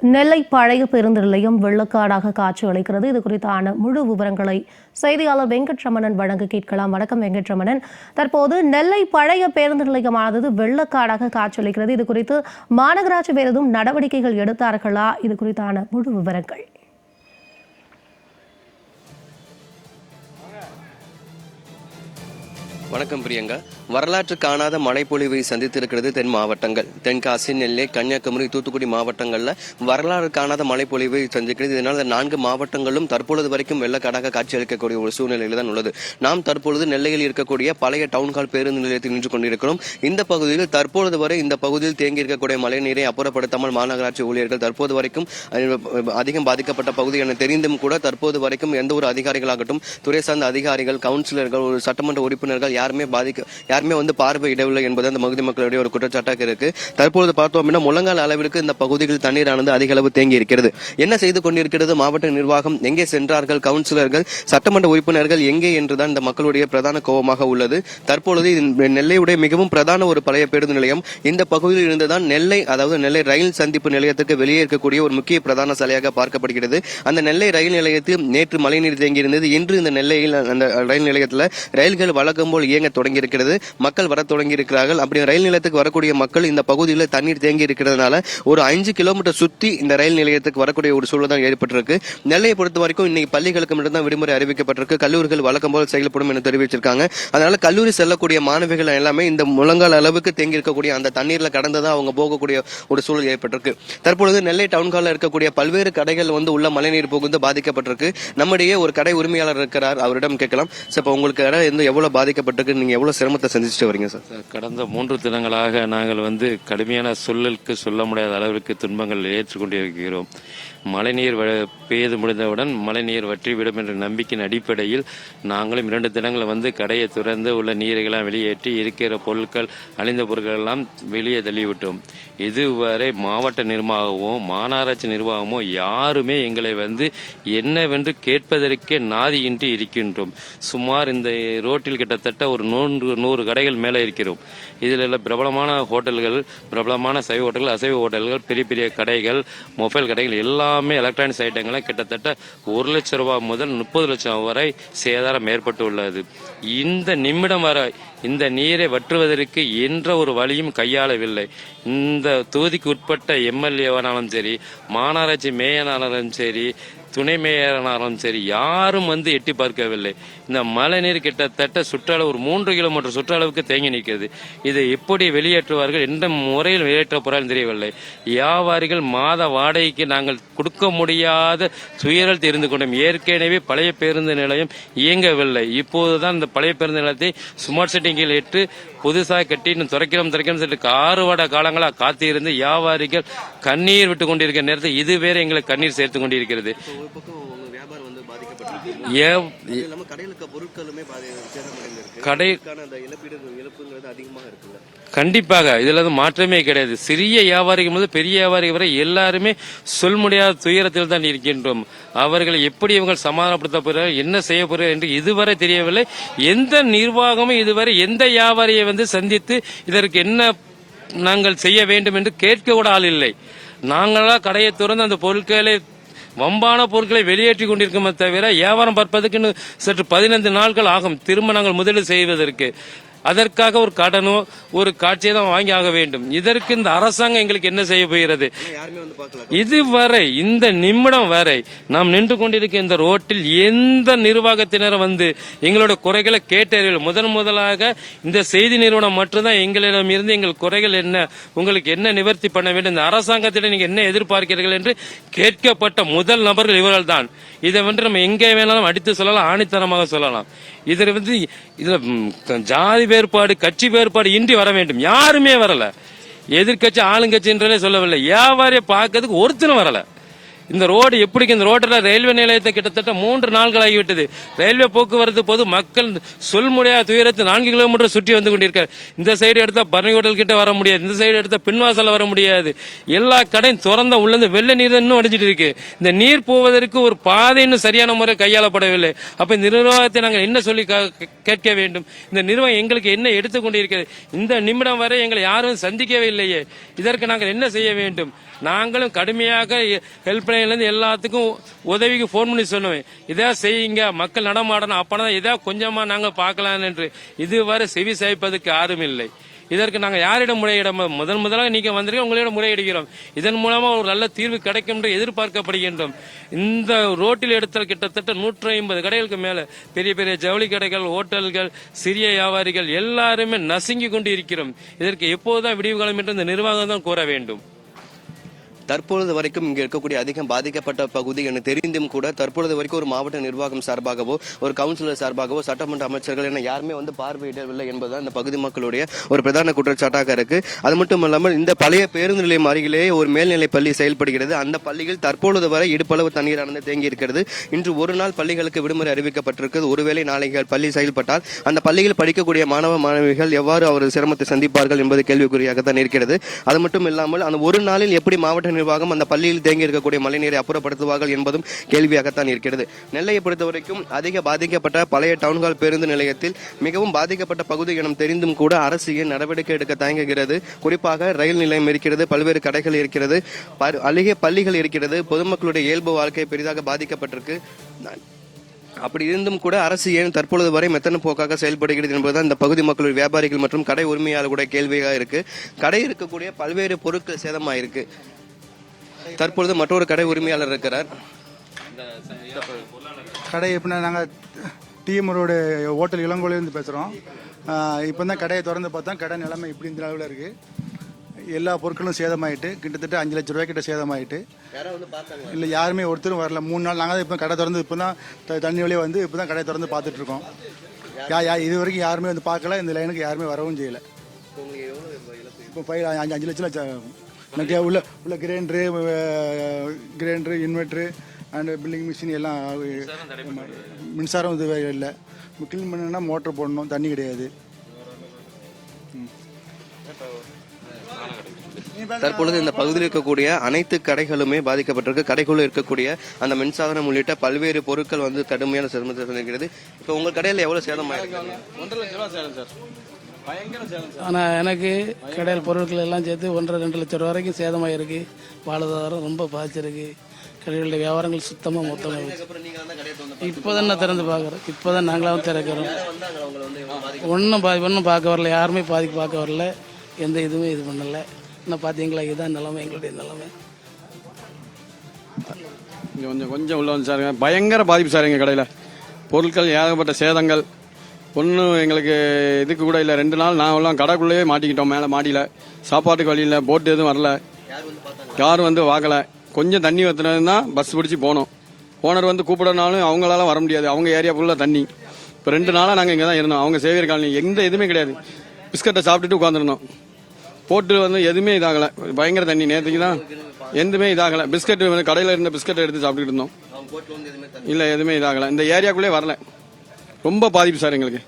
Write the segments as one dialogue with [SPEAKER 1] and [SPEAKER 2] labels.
[SPEAKER 1] நெல்லை பழைய பேருந்து நிலையம் வெள்ளக்காடாக காட்சி அளிக்கிறது. இது குறித்தான முழு விவரங்களை செய்தியாளர் வெங்கட்ரமணன் வழங்க கேட்கலாம். வணக்கம் வெங்கட்ரமணன். தற்போது நெல்லை பழைய பேருந்து நிலையமானது வெள்ளக்காடாக காட்சி அளிக்கிறது. இது குறித்து மாநகராட்சி வேறு எதுவும் நடவடிக்கைகள் எடுத்தார்களா? இது குறித்தான முழு விவரங்கள்.
[SPEAKER 2] வணக்கம் பிரியங்கா. வரலாற்று காணாத மழைப்பொழிவை சந்தித்திருக்கிறது தென் மாவட்டங்கள். தென்காசி நெல்லை கன்னியாகுமரி தூத்துக்குடி மாவட்டங்களில் வரலாறு காணாத மழைப்பொழிவை சந்திக்கிறது. இதனால் நான்கு மாவட்டங்களும் தற்பொழுது வரைக்கும் வெள்ளக்காடாக காட்சியளிக்கக்கூடிய ஒரு சூழ்நிலையில் தான் உள்ளது. நாம் தற்பொழுது நெல்லையில் இருக்கக்கூடிய பழைய டவுன்ஹால் பேருந்து நிலையத்தில் நின்று கொண்டிருக்கிறோம். இந்த பகுதியில் தற்பொழுது வரை இந்த பகுதியில் தேங்கி இருக்கக்கூடிய மழை நீரை அப்புறப்படுத்தாமல் மாநகராட்சி ஊழியர்கள் தற்போது வரைக்கும் அதிகம் பாதிக்கப்பட்ட பகுதி என தெரிந்தும் கூட தற்போது வரைக்கும் எந்த ஒரு அதிகாரிகளாகட்டும் துறை சார்ந்த அதிகாரிகள் கவுன்சிலர்கள் ஒரு சட்டமன்ற உறுப்பினர்கள் யாருமே பாதிக்க யாருமே வந்து பார்வையிடவில்லை என்பது அந்த பகுதி மக்களுடைய ஒரு குற்றச்சாட்டாக இருக்கு. தற்பொழுது பார்த்தோம் அப்படின்னா முழங்கால் அளவிற்கு இந்த பகுதியில் தண்ணீரானது அதிக அளவு தேங்கி இருக்கிறது. என்ன செய்து கொண்டிருக்கிறது? மாவட்ட நிர்வாகம் எங்கே சென்றார்கள்? கவுன்சிலர்கள் சட்டமன்ற உறுப்பினர்கள் எங்கே என்றுதான் இந்த மக்களுடைய பிரதான கோபமாக உள்ளது. தற்பொழுது இந்த நெல்லையுடைய மிகவும் பிரதான ஒரு பழைய பேருந்து நிலையம். இந்த பகுதியில் இருந்துதான் நெல்லை அதாவது நெல்லை ரயில் சந்திப்பு நிலையத்துக்கு வெளியே இருக்கக்கூடிய ஒரு முக்கிய பிரதான சாலையாக பார்க்கப்படுகிறது. அந்த நெல்லை ரயில் நிலையத்தில் நேற்று மழைநீர் தேங்கியிருந்தது. இன்று இந்த நெல்லையில் அந்த ரயில் நிலையத்தில் ரயில்கள் வழக்கம் போல் இயங்க தொடங்கி இருக்கிறது மக்கள் வர தொடங்கி இருக்கிறார்கள் அப்படி ரயில் நிலையத்துக்கு வரக்கூடிய மக்கள் இந்த பகுதியில் தண்ணீர் தேங்கி இருக்கிறதுனால ஒரு அஞ்சு கிலோமீட்டர் சுத்தி இந்த ரயில் நிலையத்துக்கு வரக்கூடிய ஒரு சூழல் தான் ஏற்பட்டிருக்கு. நெல்லையை பொறுத்த வரைக்கும் இன்னைக்கு பள்ளிகளுக்கு மட்டும்தான் விடுமுறை அறிவிக்கப்பட்டிருக்கு. கல்லூரிகள் வழக்கம் போல் செயல்படும் என தெரிவிச்சிருக்காங்க. அதனால கல்லூரி செல்லக்கூடிய மாணவிகள் எல்லாமே இந்த முழங்கால் அளவுக்கு தேங்கி இருக்கக்கூடிய அந்த தண்ணீர்ல கடந்துதான் அவங்க போகக்கூடிய ஒரு சூழல் ஏற்பட்டிருக்கு. தற்பொழுது நெல்லை டவுன் ஹாலில் இருக்கக்கூடிய பல்வேறு கடைகள் வந்து உள்ள மழைநீர் புகுந்து பாதிக்கப்பட்டிருக்கு. நம்முடைய ஒரு கடை உரிமையாளர் இருக்கிறார். அவரிடம் கேட்கலாம். சார் இப்போ உங்களுக்கு கடை பாதிக்கப்பட்டு பாதிக்கப்பட்டிருக்கு நீங்கள் எவ்வளோ சிரமத்தை சந்திச்சுட்டு வரீங்க சார்
[SPEAKER 3] கடந்த மூன்று தினங்களாக நாங்கள் வந்து கடுமையான சொல்லலுக்கு சொல்ல முடியாத அளவிற்கு துன்பங்கள் ஏற்றுக்கொண்டிருக்கிறோம். மழைநீர் வ- பெய்து முடிந்தவுடன் மழைநீர் வற்றிவிடும் என்ற நம்பிக்கையின் அடிப்படையில் நாங்களும் இரண்டு தினங்கள் வந்து கடையை திறந்து உள்ள நீரைகளாம் வெளியேற்றி இருக்கிற பொருட்கள் அழிந்த பொருட்கள் எல்லாம் வெளியே தள்ளிவிட்டோம். இதுவரை மாவட்ட நிர்வாகமோ மாநகராட்சி நிர்வாகமோ யாருமே எங்களை வந்து என்னவென்று கேட்பதற்கே நாதியின்றி இருக்கின்றோம். சுமார் இந்த ரோட்டில் கிட்டத்தட்ட ஒரு நூறு நூறு கடைகள் மேலே இருக்கிறோம். இதில் உள்ள பிரபலமான ஹோட்டல்கள் பிரபலமான சைவ ஹோட்டல்கள் அசைவ ஹோட்டல்கள் பெரிய பெரிய கடைகள் மொபைல் கடைகள் எல்லாமே எலக்ட்ரானிக்ஸ் ஐட்டங்களும் கிட்டத்தட்ட ஒரு லட்சம் ரூபாய் முதல் முப்பது லட்சம் வரை சேதாரம் ஏற்பட்டு உள்ளது. இந்த நிமிடம் வரை இந்த நீரை வற்றுவதற்கு என்ற ஒரு வழியும் கையாளவில்லை. இந்த தொகுதிக்கு உட்பட்ட எம்எல்ஏவானாலும் சரி மாநகராட்சி மேயனாலும் சரி துணை மேயரானாலும் சரி யாரும் வந்து எட்டி பார்க்கவில்லை. இந்த மழைநீர் கிட்டத்தட்ட சுற்றளவு ஒரு மூன்று கிலோமீட்டர் சுற்றளவுக்கு தேங்கி நிற்கிறது. இதை எப்படி வெளியேற்றுவார்கள்? எந்த முறையில் வெளியேற்ற போறாலும் தெரியவில்லை. வியாபாரிகள் மாத வாடகைக்கு நாங்கள் கொடுக்க முடியாத துயரல் தெரிந்து கொண்டோம். ஏற்கனவே பழைய பேருந்து நிலையம் இயங்கவில்லை. இப்போதுதான் இந்த பழைய பேருந்து நிலையத்தை ஸ்மார்ட் செட்டிங்கில் ஏற்று புதுசாக கட்டி இன்னும் துறைக்கிறோம் துறைக்கிறோம் சொல்லிட்டு ஆறுவாட காலங்களாக காத்திருந்து வியாபாரிகள் கண்ணீர் விட்டு கொண்டிருக்கிற நேரத்தில் இதுவேற எங்களுக்கு கண்ணீர் சேர்த்து கொண்டிருக்கிறது.
[SPEAKER 2] ஒரு பக்கம் உங்க வியாபாரம் வந்து பாதிக்கப்பட்டிருக்கு.
[SPEAKER 3] ஏ
[SPEAKER 2] அது இல்லாம கடையில பொருட்களுமே பாதி சேதமடைந்திருக்கு.
[SPEAKER 3] கடை
[SPEAKER 2] இதுக்கான அந்த இழப்பீடு இழப்புங்கிறது அதிகமாக இருக்குல்ல.
[SPEAKER 3] கண்டிப்பாக இதுல வந்து மாற்றமே கிடையாது. சிறிய வியாபாரிகள் முதல் பெரிய வியாபாரிகள் வரை எல்லாருமே சொல் முடியாத துயரத்தில் தான் இருக்கின்றோம். அவர்களை எப்படி இவங்க சமாதானப்படுத்த போகிறார்கள் என்ன செய்ய போகிறார்கள் என்று இதுவரை தெரியவில்லை. எந்த நிர்வாகமும் இதுவரை எந்த வியாபாரியை வந்து சந்தித்து இதற்கு என்ன நாங்கள் செய்ய வேண்டும் என்று கேட்க கூட ஆள் இல்லை. நாங்களா கடையை திறந்து அந்த பொருட்களை வம்பான பொருட்களை வெளியேற்றி கொண்டிருக்குமே தவிர வியாபாரம் பார்ப்பதற்கு சற்று பதினைந்து நாட்கள் ஆகும் திரும்ப நாங்கள் முதலீடு செய்வதற்கு. அதற்காக ஒரு கடனோ ஒரு காட்சியை தான் வாங்கி ஆக வேண்டும். இதற்கு இந்த அரசாங்கம் எங்களுக்கு என்ன செய்ய போகிறது? இதுவரை இந்த நிமிடம் வரை நாம் நின்று கொண்டிருக்க இந்த ரோட்டில் எந்த நிர்வாகத்தினரும் வந்து எங்களோட குறைகளை கேட்டறியவில்லை. முதன் முதலாக இந்த செய்தி நிறுவனம் மட்டும்தான் எங்களிடம் இருந்து எங்கள் குறைகள் என்ன உங்களுக்கு என்ன நிவர்த்தி பண்ண வேண்டும் இந்த அரசாங்கத்திடம் நீங்க என்ன எதிர்பார்க்கிறீர்கள் என்று கேட்கப்பட்ட முதல் நபர்கள் இவர்கள் தான் இதை வந்து நம்ம எங்கே வேணாலும் அடித்து சொல்லலாம் ஆணித்தனமாக சொல்லலாம். இதில் வந்து இதில் ஜாதி வேறுபாடு கட்சி வேறுபாடு இன்றி வர வேண்டும். யாருமே வரல. எதிர்க்கட்சி ஆளுங்கட்சின்றதே சொல்லவில்லை. வியாபாரியை பார்க்கறதுக்கு ஒருத்தனும் வரலை. இந்த ரோடு எப்படிக்கு இந்த ரோட்டில் ரயில்வே நிலையத்தை கிட்டத்தட்ட மூன்று நாள்கள் ஆகிவிட்டது ரயில்வே போக்குவரத்து போது மக்கள் சொல் முடியாத துயரத்து நான்கு கிலோமீட்டர் சுற்றி வந்து கொண்டிருக்கார் இந்த சைடு எடுத்தால் பரணி ஹோட்டல் கிட்ட வர முடியாது. இந்த சைடு எடுத்தால் பின்வாசல் வர முடியாது. எல்லா கடையும் திறந்த உள்ளேருந்து வெள்ள நீர் இன்னும் அடைஞ்சிட்டு இருக்கு. இந்த நீர் போவதற்கு ஒரு பாதை இன்னும் சரியான முறை கையாளப்படவில்லை. அப்ப இந்த நிர்வாகத்தை நாங்கள் என்ன சொல்லி கேட்க வேண்டும்? இந்த நிர்வாகம் எங்களுக்கு என்ன எடுத்துக்கொண்டிருக்கிறது இந்த நிமிடம் வரை எங்களை யாரும் சந்திக்கவே இல்லையே. இதற்கு நாங்கள் என்ன செய்ய வேண்டும்? நாங்களும் கடுமையாக ஹெல்ப் இருந்து எல்லாத்துக்கும் உதவிக்கு ஃபோன் பண்ணி சொல்லுவேன். இதா செய்யுங்க மக்கள் நடமாடணும். அப்பதான் இதா கொஞ்சமாக நாங்கள் பார்க்கலாம் என்று. இதுவரை செவி சாய்ப்பதற்கு யாரும் இல்லை. இதற்கு நாங்கள் யாரிடம் முறையிடம் முதன் முதலாக நீங்கள் வந்திருக்க உங்களிடம் முறையிடுகிறோம். இதன் மூலமாக ஒரு நல்ல தீர்வு கிடைக்கும் என்று எதிர்பார்க்கப்படுகின்றோம். இந்த ரோட்டில் எடுத்தால் கிட்டத்தட்ட நூற்றி ஐம்பது கடைகளுக்கு மேலே பெரிய பெரிய ஜவுளி கடைகள் ஹோட்டல்கள் சிறிய வியாபாரிகள் எல்லாருமே நசுங்கி கொண்டு இருக்கிறோம். இதற்கு எப்போதுதான் விடிவு காலம் என்று இந்த நிர்வாகம் தான் கூற வேண்டும்.
[SPEAKER 2] தற்பொழுது வரைக்கும் இங்கே இருக்கக்கூடிய அதிகம் பாதிக்கப்பட்ட பகுதி என தெரிந்தும் கூட தற்பொழுது வரைக்கும் ஒரு மாவட்ட நிர்வாகம் சார்பாகவோ ஒரு கவுன்சிலர் சார்பாகவோ சட்டமன்ற அமைச்சர்கள் என யாருமே வந்து பார்வையிடவில்லை என்பதுதான் இந்த பகுதி மக்களுடைய ஒரு பிரதான குற்றச்சாட்டாக இருக்கு. அது மட்டும் இல்லாமல் இந்த பழைய பேருந்து நிலையம் அருகிலேயே ஒரு மேல்நிலை பள்ளி செயல்படுகிறது. அந்த பள்ளியில் தற்பொழுது வரை இடுப்பளவு தண்ணீரானது தேங்கி இருக்கிறது இன்று ஒரு நாள் பள்ளிகளுக்கு விடுமுறை அறிவிக்கப்பட்டிருக்கிறது. ஒருவேளை நாளைகள் பள்ளி செயல்பட்டால் அந்த பள்ளியில் படிக்கக்கூடிய மாணவ மாணவிகள் எவ்வாறு அவர் சிரமத்தை சந்திப்பார்கள் என்பது கேள்விக்குறியாக தான் இருக்கிறது. அது மட்டும் இல்லாமல் அந்த ஒரு நாளில் எப்படி மாவட்ட நிர்வாகம் அந்த பள்ளியில் தேங்கி இருக்கக்கூடிய மழைநீரை அப்புறப்படுத்துவார்கள் என்பதும் கேள்வியாகத்தான் இருக்கிறது. நெல்லையை பொறுத்தவரைக்கும் அதிக பாதிக்கப்பட்ட பழைய டவுன்ஹால் பேருந்து நிலையத்தில் மிகவும் பாதிக்கப்பட்ட பகுதி எனும் தெரிந்தும் கூட அரசு ஏன் நடவடிக்கை எடுக்க தயங்குகிறது? குறிப்பாக ரயில் நிலையம் இருக்கிறது பல்வேறு கடைகள் இருக்கிறது ப- பள்ளிகள் இருக்கிறது பொதுமக்களுடைய இயல்பு வாழ்க்கை பெரிதாக பாதிக்கப்பட்டிருக்கு. அப்படி இருந்தும் கூட அரசு ஏன் தற்பொழுது வரை மெத்தன போக்காக செயல்படுகிறது என்பதுதான் இந்த பகுதி மக்களுடைய வியாபாரிகள் மற்றும் கடை உரிமையாளர்களுடைய கேள்வியாக இருக்கு. கடை இருக்கக்கூடிய பல்வேறு பொருட்கள் சேதமாயிருக்கு. தற்பொழுது மற்றொரு கடை உரிமையாளர் இருக்கிறார்.
[SPEAKER 4] கடை எப்படின்னா நாங்கள் டிஎம் ரோடு ஹோட்டல் இளங்கோலேருந்து பேசுகிறோம் இப்போ தான் கடையை திறந்து பார்த்தா கடை நிலைமை இப்படி இந்த அளவில் இருக்குது எல்லா பொருட்களும் சேதமாயிட்டு கிட்டத்தட்ட அஞ்சு லட்ச ரூபாய் கிட்ட சேதமாயிட்டு. இல்லை யாருமே ஒருத்தரும் வரல. மூணு நாள் நாங்கள் இப்போ கடை திறந்து இப்போ தான் தண்ணி வழியே வந்து இப்போ தான் கடை திறந்து பார்த்துட்டு இருக்கோம். யா யா இது வரைக்கும் யாருமே வந்து பார்க்கல. இந்த லைனுக்கு யாருமே வரவும் செய்யலை. இப்போ ஃபைவ் அஞ்சு அஞ்சு லட்சம் லட்சம். எனக்கு உள்ள உள்ள grinder grinder inverter and billing machine எல்லாம் ஆமா. மின்சாரம் இது இல்லை. க்ளீன் பண்ணணும்னா மோட்டர் போடணும் தண்ணி கிடையாது.
[SPEAKER 2] தற்பொழுது இந்த பகுதியில் இருக்கக்கூடிய அனைத்து கடைகளுமே பாதிக்கப்பட்டிருக்கு. கடைக்குள்ள இருக்கக்கூடிய அந்த மின்சாதனம் உள்ளிட்ட பல்வேறு பொருட்கள் வந்து கடுமையான சிரமத்தை சந்திக்கிறது இப்போ உங்க கடையில எவ்வளவு சேதமாயிருக்கு
[SPEAKER 5] ஒன்றரை லட்ச ரூபா சேலம் சார்.
[SPEAKER 6] ஆனால் எனக்கு கடையில் பொருட்கள் எல்லாம் சேர்த்து ஒன்றரை ரெண்டு லட்சம் ரூபா வரைக்கும் சேதமாயிருக்கு. வாழ்வாதாரம் ரொம்ப பாதிச்சிருக்கு. கடைகளுடைய வியாபாரங்கள் சுத்தமாக மொத்தமாக இப்போ தான் நான் திறந்து பார்க்குறேன். இப்போ தான் நாங்களாவும் திறக்கிறோம். ஒன்றும் பா ஒன்றும் பார்க்க வரல. யாருமே பாதிக்கு பார்க்க வரல. எந்த இதுவுமே இது பண்ணலை. இன்னும் பார்த்தீங்களா? இதுதான் நிலைமை எங்களுடைய நிலைமை.
[SPEAKER 5] இங்கே கொஞ்சம் கொஞ்சம் உள்ள வந்து சார் பயங்கர பாதிப்பு சார் எங்கள் கடையில். பொருட்கள் ஏகப்பட்ட சேதங்கள். ஒன்றும் எங்களுக்கு இதுக்கு கூட இல்லை. ரெண்டு நாள் நான் எல்லாம் கடைக்குள்ளேயே மாட்டிக்கிட்டோம். மேலே மாடியில். சாப்பாட்டுக்கு வழி இல்லை. போட்டு எதுவும் வரல. யாரும் வந்து வாக்கல. கொஞ்சம் தண்ணி ஊற்றுனது பஸ் பிடிச்சி போனோம். ஓனர் வந்து கூப்பிடனாலும் அவங்களால வர முடியாது. அவங்க ஏரியா ஃபுல்லாக தண்ணி. இப்போ ரெண்டு நாளாக நாங்கள் இங்கே தான் இருந்தோம். அவங்க சேவியர் காலனி எந்த எதுவுமே கிடையாது. பிஸ்கட்டை சாப்பிட்டுட்டு உட்காந்துருந்தோம் போட்டு வந்து எதுவுமே இதாகலை. பயங்கர தண்ணி. நேற்றுக்கு தான் எதுவுமே இதாகலை. பிஸ்கட் வந்து கடையில் இருந்த பிஸ்கட்டை எடுத்து சாப்பிட்டுட்டு இருந்தோம். இல்லை எதுவுமே இதாகலை. இந்த ஏரியாக்குள்ளே வரல. ரொம்ப பாதிப்பு சார் எங்களுக்கு.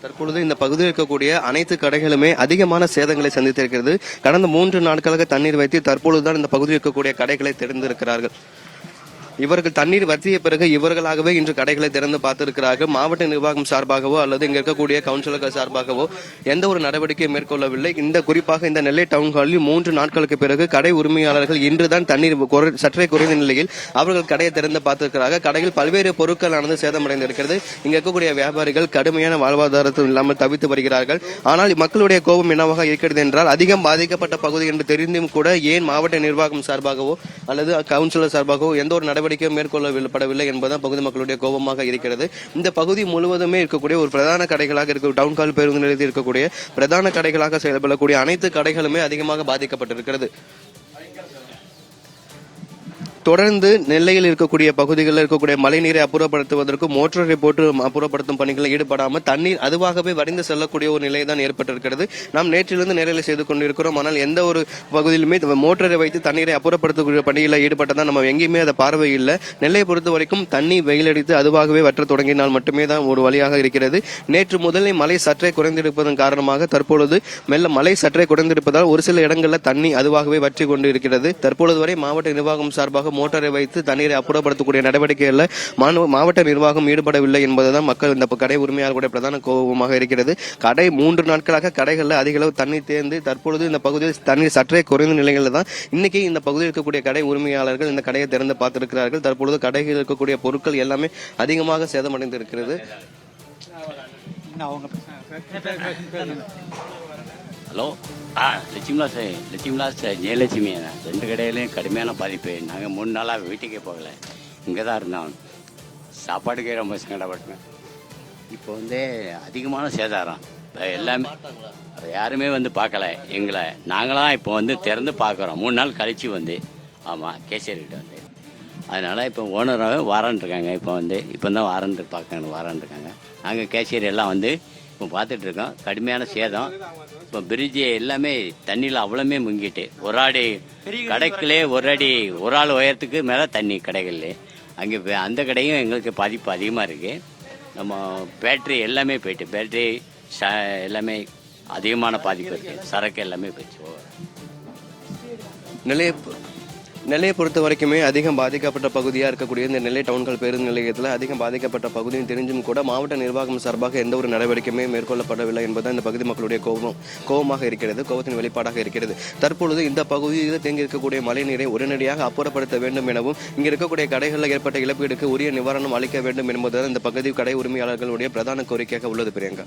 [SPEAKER 2] தற்பொழுது இந்த பகுதியில் இருக்கக்கூடிய அனைத்து கடைகளுமே அதிகமான சேதங்களை சந்தித்திருக்கிறது. கடந்த மூன்று நாட்களாக தண்ணீர் வைத்து தற்பொழுதுதான் இந்த பகுதியில் இருக்கக்கூடிய கடைகளை திறந்திருக்கிறார்கள். இவர்கள் தண்ணீர் வற்றிய பிறகு இவர்களாகவே இன்று கடைகளை திறந்து பார்த்திருக்கிறார்கள். மாவட்ட நிர்வாகம் சார்பாகவோ அல்லது இங்க இருக்கக்கூடிய கவுன்சிலர்கள் சார்பாகவோ எந்த ஒரு நடவடிக்கையும் மேற்கொள்ளவில்லை. இந்த குறிப்பாக இந்த நெல்லை டவுன் ஹாலில் மூன்று நாட்களுக்கு பிறகு கடை உரிமையாளர்கள் இன்றுதான் தண்ணீர் குறை- சற்றே குறைந்த நிலையில் அவர்கள் கடையை திறந்து பார்த்திருக்கிறார்கள். கடையில் பல்வேறு பொருட்களானது சேதமடைந்திருக்கிறது. இங்க இருக்கக்கூடிய வியாபாரிகள் கடுமையான வாழ்வாதாரத்தில் இல்லாமல் தவித்து வருகிறார்கள். ஆனால் மக்களுடைய கோபம் என்னவாக இருக்கிறது என்றால் அதிகம் பாதிக்கப்பட்ட பகுதி என்று தெரிந்தும் கூட ஏன் மாவட்ட நிர்வாகம் சார்பாகவோ அல்லது கவுன்சிலர் சார்பாகவோ எந்த ஒரு நடவடிக்கை நடவடிக்கை மேற்கொள்ளப்படவில்லை என்பதுதான் பகுதி மக்களுடைய கோபமாக இருக்கிறது. இந்த பகுதி முழுவதுமே இருக்கக்கூடிய ஒரு பிரதான கடைகளாக இருக்க டவுன் ஹால் பேருந்து நிலையத்தில் இருக்கக்கூடிய பிரதான கடைகளாக செயல்படக்கூடிய அனைத்து கடைகளுமே அதிகமாக பாதிக்கப்பட்டிருக்கிறது. தொடர்ந்து நெல்லையில் இருக்கக்கூடிய பகுதிகளில் இருக்கக்கூடிய மழைநீரை அப்புறப்படுத்துவதற்கு மோட்டரை போட்டு அப்புறப்படுத்தும் பணிகளில் ஈடுபடாமல் தண்ணீர் அதுவாகவே வடிந்து செல்லக்கூடிய ஒரு நிலை தான் ஏற்பட்டிருக்கிறது. நாம் நேற்றிலிருந்து நேரில் செய்து கொண்டிருக்கிறோம். ஆனால் எந்த ஒரு பகுதியிலுமே மோட்டரை வைத்து தண்ணீரை அப்புறப்படுத்தக்கூடிய பணியில் ஈடுபட்டதான் நம்ம எங்கேயுமே அதை பார்வை இல்லை. நெல்லையை பொறுத்த வரைக்கும் தண்ணி வெயிலடித்து அதுவாகவே வற்ற தொடங்கினால் மட்டுமே தான் ஒரு வழியாக இருக்கிறது. நேற்று முதலில் மழை சற்றே குறைந்திருப்பதன் காரணமாக தற்பொழுது மெல்ல மழை சற்றே குறைந்திருப்பதால் ஒரு சில இடங்களில் தண்ணி அதுவாகவே வற்றி கொண்டு இருக்கிறது. தற்பொழுது வரை மாவட்ட நிர்வாகம் சார்பாக மோட்டாரை வைத்து தண்ணீரை அப்புறப்படுத்தக்கூடிய நடவடிக்கைகளில் மாணவ மாவட்ட நிர்வாகம் ஈடுபடவில்லை என்பதுதான் மக்கள் இந்த கடை உரிமையாளர்களுடைய பிரதான கோபமாக இருக்கிறது. கடை மூன்று நாட்களாக கடைகளில் அதிக அளவு தண்ணீர் தேர்ந்து தற்பொழுது இந்த பகுதியில் தண்ணீர் சற்றே குறைந்த நிலையில் தான் இன்னைக்கு இந்த பகுதியில் இருக்கக்கூடிய கடை உரிமையாளர்கள் இந்த கடையை திறந்து பார்த்திருக்கிறார்கள். தற்பொழுது கடைகளில் இருக்கக்கூடிய பொருட்கள் எல்லாமே அதிகமாக சேதமடைந்து இருக்கிறது
[SPEAKER 7] ஹலோ? ஆ லட்சுமிலாஸ் லட்சுமிலாஸ் ஜெயலட்சுமி ரெண்டு கடையிலையும் கடுமையான பாதிப்பு. நாங்கள் மூணு நாளாக வீட்டுக்கே போகல. இங்கே தான் இருந்தோம் சாப்பாட்டுக்கே ரொம்ப சங்கடப்பட்டேன். இப்போ வந்து அதிகமான சேதாரம். இப்போ எல்லாமே யாருமே வந்து பார்க்கல. எங்களை. நாங்களாம் இப்போ வந்து திறந்து பார்க்குறோம். மூணு நாள் கழிச்சு வந்து. ஆமாம் கேசரிக்கிட்ட வந்து. அதனால் இப்போ ஓனராகவே வாரன் இருக்காங்க. இப்போ வந்து இப்போ தான் வாரன் பார்க்க வாரன் இருக்காங்க. நாங்கள் கேஷியர் எல்லாம் வந்து இப்போ பார்த்துட்ருக்கோம். கடுமையான சேதம். இப்போ பிரிட்ஜு எல்லாமே தண்ணியில் அவ்வளோமே முங்கிட்டு. ஒரு அடி கடைக்குள்ளே ஒரு அடி ஒரு ஆள் உயரத்துக்கு மேலே தண்ணி கடைகள்ல அங்கே அந்த கடையும் எங்களுக்கு பாதிப்பு அதிகமாக இருக்குது நம்ம பேட்ரி எல்லாமே போயிட்டு பேட்ரி ச எல்லாமே அதிகமான பாதிப்பு இருக்குது சரக்கு எல்லாமே போயிடுச்சு.
[SPEAKER 2] நிலைய நெல்லையை பொறுத்த வரைக்குமே அதிகம் பாதிக்கப்பட்ட பகுதியாக இருக்கக்கூடிய இந்த நெல்லை டவுன்கள் பேருந்து நிலையத்தில் அதிகம் பாதிக்கப்பட்ட பகுதியும் தெரிஞ்சும் கூட மாவட்ட நிர்வாகம் சார்பாக எந்த ஒரு நடவடிக்கையுமே மேற்கொள்ளப்படவில்லை என்பது இந்த பகுதி மக்களுடைய கோபம். கோபமாக இருக்கிறது கோபத்தின் வெளிப்பாடாக இருக்கிறது. தற்பொழுது இந்த பகுதியில் தேங்கி இருக்கக்கூடிய மழைநீரை உடனடியாக அப்புறப்படுத்த வேண்டும் எனவும் இங்கே இருக்கக்கூடிய கடைகளில் ஏற்பட்ட இழப்பீடுக்கு உரிய நிவாரணம் அளிக்க வேண்டும் என்பதுதான் இந்த பகுதி கடை உரிமையாளர்களுடைய பிரதான கோரிக்கையாக உள்ளது பிரியங்கா.